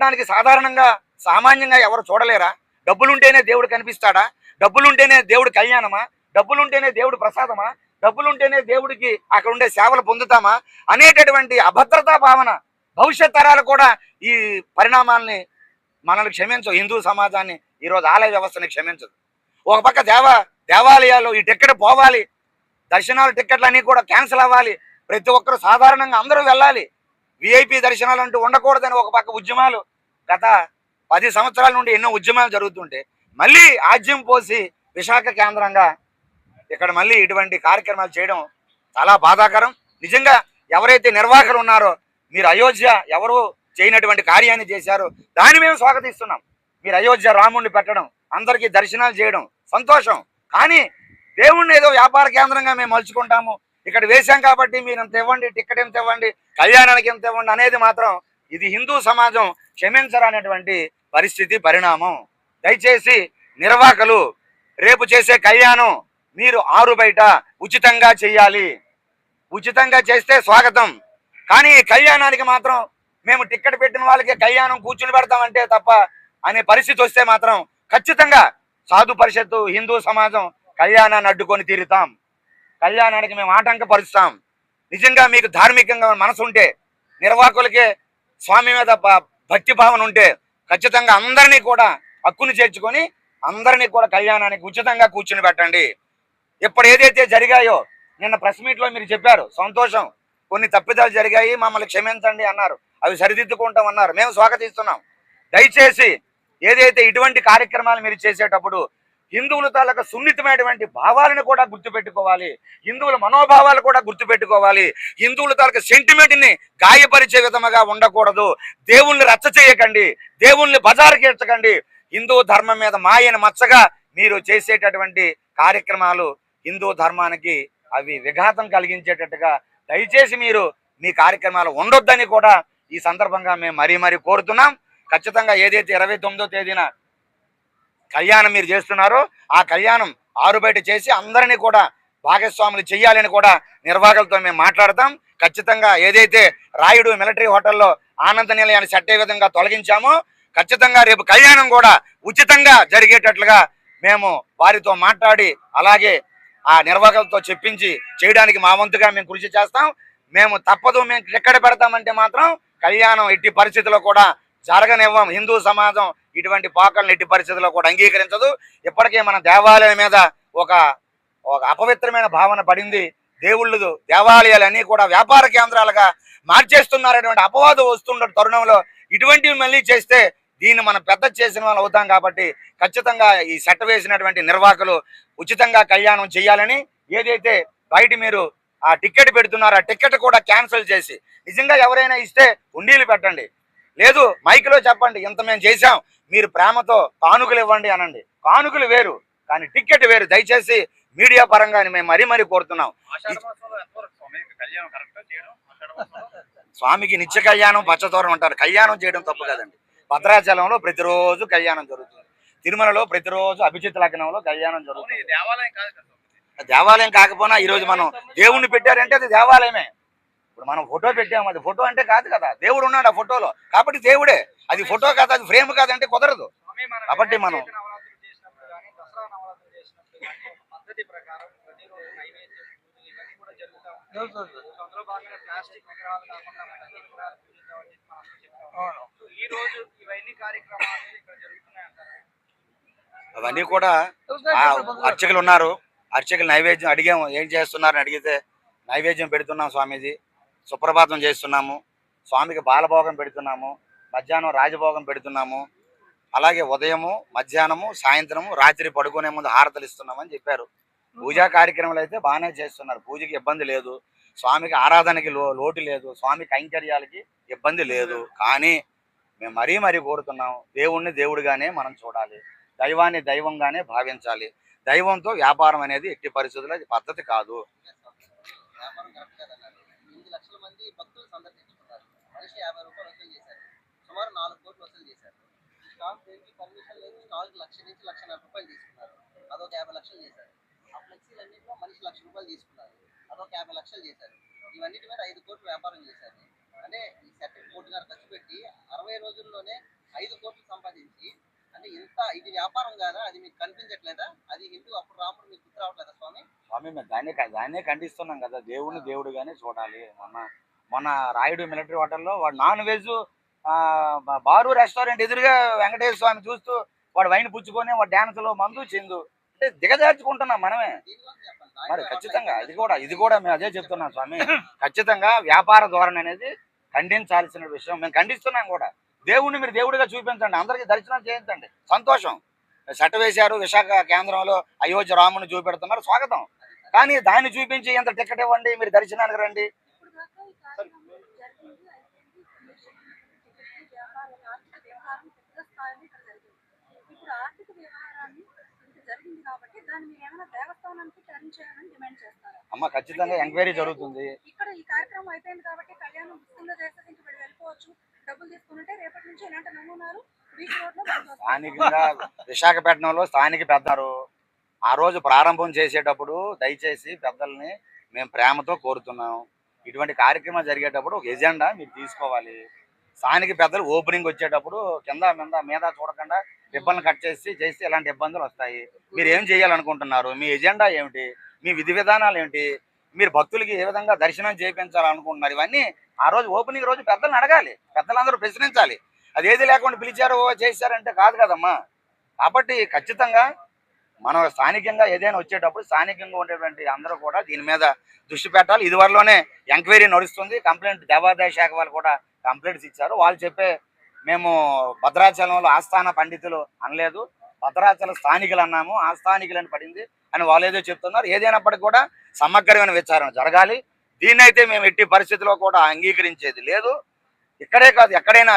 చూడడానికి సాధారణంగా సామాన్యంగా ఎవరు చూడలేరా? డబ్బులుంటేనే దేవుడు కనిపిస్తాడా? డబ్బులుంటేనే దేవుడు కళ్యాణమా? డబ్బులుంటేనే దేవుడు ప్రసాదమా? డబ్బులుంటేనే దేవుడికి అక్కడ ఉండే సేవలు పొందుతామా? అనేటటువంటి అభద్రతా భావన భవిష్యత్ తరాలు కూడా ఈ పరిణామాల్ని మనల్ని క్షమించవు. హిందూ సమాజాన్ని ఈరోజు ఆలయ వ్యవస్థని క్షమించదు. ఒక పక్క దేవ దేవాలయాలు ఈ టికెట్ పోవాలి. దర్శనాలు టిక్కెట్లు అన్నీ కూడా క్యాన్సిల్ అవ్వాలి. ప్రతి ఒక్కరు సాధారణంగా అందరూ వెళ్ళాలి. విఐపి దర్శనాలు అంటూ ఉండకూడదని ఒక పక్క ఉద్యమాలు గత పది సంవత్సరాల నుండి ఎన్నో ఉద్యమాలు జరుగుతుంటే మళ్ళీ ఆజ్యం పోసి విశాఖ కేంద్రంగా ఇక్కడ మళ్ళీ ఇటువంటి కార్యక్రమాలు చేయడం చాలా బాధాకరం. నిజంగా ఎవరైతే నిర్వాహకులు ఉన్నారో మీరు అయోధ్య ఎవరు చేయనటువంటి కార్యాన్ని చేశారో దాన్ని మేము స్వాగతిస్తున్నాం. మీరు అయోధ్య రాముడిని పెట్టడం అందరికీ దర్శనాలు చేయడం సంతోషం. కానీ దేవుణ్ణి ఏదో వ్యాపార కేంద్రంగా మేము మలుచుకుంటాము. ఇక్కడ వేశాం కాబట్టి మీరు ఇంత ఇవ్వండి టికెట్ ఎంత ఇవ్వండి కళ్యాణానికి ఎంత ఇవ్వండి అనేది మాత్రం ఇది హిందూ సమాజం క్షమించరనేటువంటి పరిస్థితి పరిణామం. దయచేసి నిర్వాహకులు రేపు చేసే కళ్యాణం మీరు ఆరు బయట ఉచితంగా చేయాలి. ఉచితంగా చేస్తే స్వాగతం. కానీ కళ్యాణానికి మాత్రం మేము టిక్కెట్ పెట్టిన వాళ్ళకి కళ్యాణం కూర్చుని పెడతామంటే తప్ప అనే పరిస్థితి వస్తే మాత్రం ఖచ్చితంగా సాధు పరిషత్తు హిందూ సమాజం కళ్యాణాన్ని అడ్డుకొని తీరుతాం. కళ్యాణానికి మేము ఆటంకపరుస్తాం. నిజంగా మీకు ధార్మికంగా మనసు ఉంటే నిర్వాహకులకే స్వామి మీద భక్తి భావన ఉంటే ఖచ్చితంగా అందరినీ కూడా హక్కును చేర్చుకొని అందరినీ కూడా కళ్యాణానికి ఉచితంగా కూర్చుని పెట్టండి. ఇప్పుడు ఏదైతే జరిగాయో నిన్న ప్రెస్ మీట్లో మీరు చెప్పారు సంతోషం. కొన్ని తప్పిదాలు జరిగాయి మమ్మల్ని క్షమించండి అన్నారు. అవి సరిదిద్దుకుంటాం అన్నారు. మేము స్వాగతిస్తున్నాం. దయచేసి ఏదైతే ఇటువంటి కార్యక్రమాలు మీరు చేసేటప్పుడు హిందువుల తాలూకా సున్నితమైనటువంటి భావాలను కూడా గుర్తుపెట్టుకోవాలి. హిందువుల మనోభావాలు కూడా గుర్తుపెట్టుకోవాలి. హిందువుల తాలూకా సెంటిమెంట్ని గాయపరిచే విధముగా ఉండకూడదు. దేవుణ్ణి రచ్చ చేయకండి. దేవుణ్ణి బజారుకేర్చకండి హిందూ ధర్మం మీద మాయని మచ్చగా మీరు చేసేటటువంటి కార్యక్రమాలు హిందూ ధర్మానికి అవి విఘాతం కలిగించేటట్టుగా దయచేసి మీరు మీ కార్యక్రమాలు ఉండొద్దని కూడా ఈ సందర్భంగా మేము మరీ మరీ కోరుతున్నాం. ఖచ్చితంగా ఏదైతే ఇరవై తొమ్మిదో తేదీన కళ్యాణం మీరు చేస్తున్నారో ఆ కళ్యాణం ఆరు బయట చేసి అందరినీ కూడా భాగస్వాములు చేయాలని కూడా నిర్వాహకులతో మేము మాట్లాడతాం. ఖచ్చితంగా ఏదైతే రాయుడు మిలిటరీ హోటల్లో ఆనంద నిలయాన్ని సెట్ విధంగా తొలగించామో ఖచ్చితంగా రేపు కళ్యాణం కూడా ఉచితంగా జరిగేటట్లుగా మేము వారితో మాట్లాడి అలాగే ఆ నిర్వాహకులతో చెప్పించి చేయడానికి మా వంతుగా మేము కృషి చేస్తాం. మేము తప్పదు మేము ఎక్కడ పెడతామంటే మాత్రం కళ్యాణం ఎట్టి పరిస్థితుల్లో కూడా జరగనివ్వం. హిందూ సమాజం ఇటువంటి పాకలను ఎట్టి పరిస్థితుల్లో కూడా అంగీకరించదు. ఇప్పటికే మన దేవాలయం మీద ఒక ఒక అపవిత్రమైన భావన పడింది. దేవుళ్ళు దేవాలయాలన్నీ కూడా వ్యాపార కేంద్రాలుగా మార్చేస్తున్నారనేటువంటి అపవాదం వస్తున్న తరుణంలో ఇటువంటివి మళ్ళీ చేస్తే దీన్ని మనం పెద్ద చేసిన వాళ్ళు అవుతాం కాబట్టి ఖచ్చితంగా ఈ సెట్ వేసినటువంటి నిర్వాహకులు ఉచితంగా కళ్యాణం చేయాలని ఏదైతే బయట మీరు ఆ టికెట్ పెడుతున్నారో ఆ టికెట్ కూడా క్యాన్సిల్ చేసి నిజంగా ఎవరైనా ఇస్తే ఉండీలు పెట్టండి. లేదు మైక్లో చెప్పండి ఇంత మేము చేసాం మీరు ప్రేమతో కానుకలు ఇవ్వండి అనండి. కానుకలు వేరు కానీ టికెట్ వేరు. దయచేసి మీడియా పరంగా మేము మరీ మరీ కోరుతున్నాం. స్వామికి నిత్య కళ్యాణం పచ్చతోరణం అంటారు. కళ్యాణం చేయడం తప్పు కదండి. భద్రాచలంలో ప్రతిరోజు కళ్యాణం జరుగుతుంది. తిరుమలలో ప్రతిరోజు అభిజిత్ లగ్నంలో కళ్యాణం జరుగుతుంది. దేవాలయం కాకపోయినా ఈ రోజు మనం దేవుణ్ణి పెట్టారంటే అది దేవాలయమే. ఇప్పుడు మనం ఫోటో పెట్టాము. అది ఫోటో అంటే కాదు కదా. దేవుడు ఉన్నాడు ఆ ఫోటోలో. కాబట్టి దేవుడే. అది ఫోటో కాదు అది ఫ్రేమ్ కాదంటే కుదరదు. కాబట్టి మనం- అవన్నీ కూడా అర్చకులు ఉన్నారు అర్చకులు నైవేద్యం అడిగాము ఏం చేస్తున్నారని అడిగితే నైవేద్యం పెడుతున్నాం స్వామీజీ. సుప్రభాతం చేస్తున్నాము. స్వామికి బాలభోగం పెడుతున్నాము. మధ్యాహ్నం రాజభోగం పెడుతున్నాము. అలాగే ఉదయము మధ్యాహ్నము సాయంత్రము రాత్రి పడుకునే ముందు హారతలు ఇస్తున్నామని చెప్పారు. పూజా కార్యక్రమాలు అయితే బాగానే చేస్తున్నారు. పూజకి ఇబ్బంది లేదు. స్వామికి ఆరాధనకి లో లోటు లేదు. స్వామి కైంకర్యాలకి ఇబ్బంది లేదు. కానీ మేము మరీ మరీ కోరుతున్నాం దేవుణ్ణి దేవుడిగానే మనం చూడాలి. దైవాన్ని దైవంగానే భావించాలి. దైవంతో వ్యాపారం అనేది ఎట్టి పరిస్థితుల్లో పద్ధతి కాదు. లక్షల మంది భక్తులు సందర్శించుకున్నారు మనిషి యాభై రూపాయలు వసూలు చేశారు. సుమారు నాలుగు కోట్లు వసూలు చేశారు. స్టాల్ దేనికి పర్మిషన్ లేదు స్టాల్కి లక్ష నుంచి లక్షన్నర రూపాయలు తీసుకున్నారు. అదొక యాభై లక్షలు చేశారు. ఆ ఫ్లెక్సీలు అన్నింటిలో మనిషి లక్ష రూపాయలు తీసుకున్నారు. అదొక యాభై లక్షలు చేశారు. ఇవన్నిటి మీద ఐదు కోట్లు వ్యాపారం చేశారు. అంటే ఈ సెట్ కోటిన్నర ఖర్చు పెట్టి అరవై రోజుల్లో సంవత్సరంలోనే ఐదు కోట్లు సంపాదించి అంటే ఇంత ఇది వ్యాపారం కాదా? అది మీకు కనిపించట్లేదా? అది హిందూ అప్పుడు రాముడు మీకు గుర్తు రావట్లేదా స్వామి? స్వామి మేము దాన్నే దాన్నే ఖండిస్తున్నాం కదా. దేవుని దేవుడుగానే చూడాలి. మొన్న మొన్న రాయుడు మిలిటరీ హోటల్లో వాడు నాన్ వెజ్ బారు రెస్టారెంట్ ఎదురుగా వెంకటేశ్వర స్వామి చూస్తూ వాడు వైన్ పుచ్చుకొని వాడు లో మందు చెందు. అంటే దిగజార్చుకుంటున్నాం మనమే. మరి ఖచ్చితంగా ఇది కూడా ఇది కూడా మేము అదే చెప్తున్నాం స్వామి. ఖచ్చితంగా వ్యాపార ధోరణి అనేది ఖండించాల్సిన విషయం. మేము ఖండిస్తున్నాం కూడా. దేవుణ్ణి మీరు దేవుడిగా చూపించండి. అందరికీ దర్శనం చేయించండి. సంతోషం. సెట వేశారు విశాఖ కేంద్రంలో అయోధ్య రాముని చూపెడుతున్నారు స్వాగతం. కానీ దాన్ని చూపించి ఎంత టికెట్ ఇవ్వండి మీరు దర్శనానికి రండి ఇప్పుడు దాకా ఈ కార్యక్రమం జరిగింది అయిపోయింది కమిషన్ ఆర్థిక వ్యవహారం పెద్ద స్థాయిలో ఇక్కడ జరిగింది ఇప్పుడు ఆర్థిక వ్యవహారాన్ని జరిగింది కాబట్టి దాన్ని మీరు ఏమైనా దేవస్థానానికి టర్న్ చేయాలని డిమాండ్ చేస్తారా? అమ్మ ఖచ్చితంగా ఎంక్వైరీ జరుగుతుంది. ఇక్కడ ఈ కార్యక్రమం అయిపోయింది కాబట్టి కళ్యాణం ముఖ్యంగా చేస్తే ఇంక వీళ్ళు వెళ్ళిపోవచ్చు. డబ్బులు తీసుకుంటే రేపటి నుంచి ఇలాంటి నమూనాలు బీచ్ రోడ్లో బంద్ వస్తాయి. స్థానికంగా విశాఖపట్నంలో స్థానిక పెద్దలు ఆ రోజు ప్రారంభం చేసేటప్పుడు దయచేసి పెద్దల్ని మేము ప్రేమతో కోరుతున్నాం ఇటువంటి కార్యక్రమం జరిగేటప్పుడు ఒక ఎజెండా మీరు తీసుకోవాలి. స్థానిక పెద్దలు ఓపెనింగ్ వచ్చేటప్పుడు కింద మీద మీద చూడకుండా రిబ్బన్లు కట్ చేసి చేస్తే ఇలాంటి ఇబ్బందులు వస్తాయి. మీరు ఏం చేయాలనుకుంటున్నారు? మీ ఎజెండా ఏమిటి? మీ విధి విధానాలు ఏమిటి? మీరు భక్తులకి ఏ విధంగా దర్శనం చేయించాలనుకుంటున్నారు? ఇవన్నీ ఆ రోజు ఓపెనింగ్ రోజు పెద్దలను అడగాలి. పెద్దలందరూ ప్రశ్నించాలి. అది ఏది లేకుండా పిలిచారు ఓ చేశారంటే కాదు కదమ్మా. కాబట్టి ఖచ్చితంగా మనం స్థానికంగా ఏదైనా వచ్చేటప్పుడు స్థానికంగా ఉండేటువంటి అందరూ కూడా దీని మీద దృష్టి పెట్టాలి. ఇదివరలోనే ఎంక్వైరీ నడుస్తుంది. కంప్లైంట్ దేవాదాయ శాఖ వాళ్ళు కూడా కంప్లైంట్స్ ఇచ్చారు. వాళ్ళు చెప్పే మేము భద్రాచలంలో ఆస్థాన పండితులు అనలేదు. భద్రాచల స్థానికులు అన్నాము. ఆ స్థానికులని పడింది అని వాళ్ళు ఏదో చెప్తున్నారు. ఏదైనప్పటికీ కూడా సమగ్రమైన విచారణ జరగాలి. దీన్నైతే మేము ఎట్టి పరిస్థితిలో కూడా అంగీకరించేది లేదు. ఇక్కడే కాదు ఎక్కడైనా